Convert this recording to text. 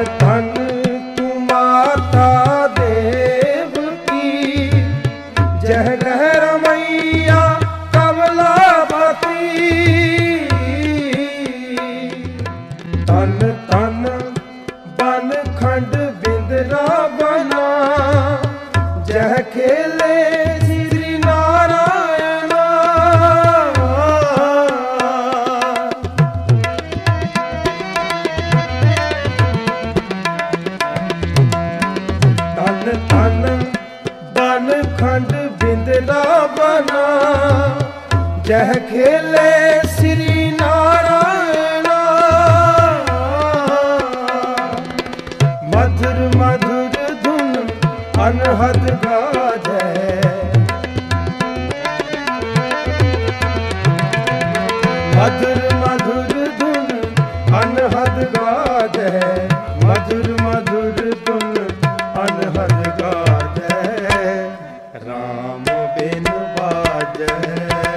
ਤਨ ਤਨ ਤੂੰ ਮਾਤਾ ਦੇਵਕੀ ਜਹ ਗਹਿ ਰਮਈਆ ਕਮਲਾ ਬਤੀ। ਤਨ ਤਨ ਬਨ ਖੰਡ ਬਿੰਦਰਾ ਬਨਾ। ਜਹ ਖੇਲੇ ਤਨ ਬਨ ਖੰਡ ਬਿੰਦਰਾ ਬਨਾ। ਜਹ ਖੇਲੇ ਸ੍ਰੀ ਨਾਰਾਇਣ। ਮਧੁਰ ਮਧੁਰ ਧੁਨ ਅਨਹਦ ਗਾਜੈ। ਮਧੁਰ जय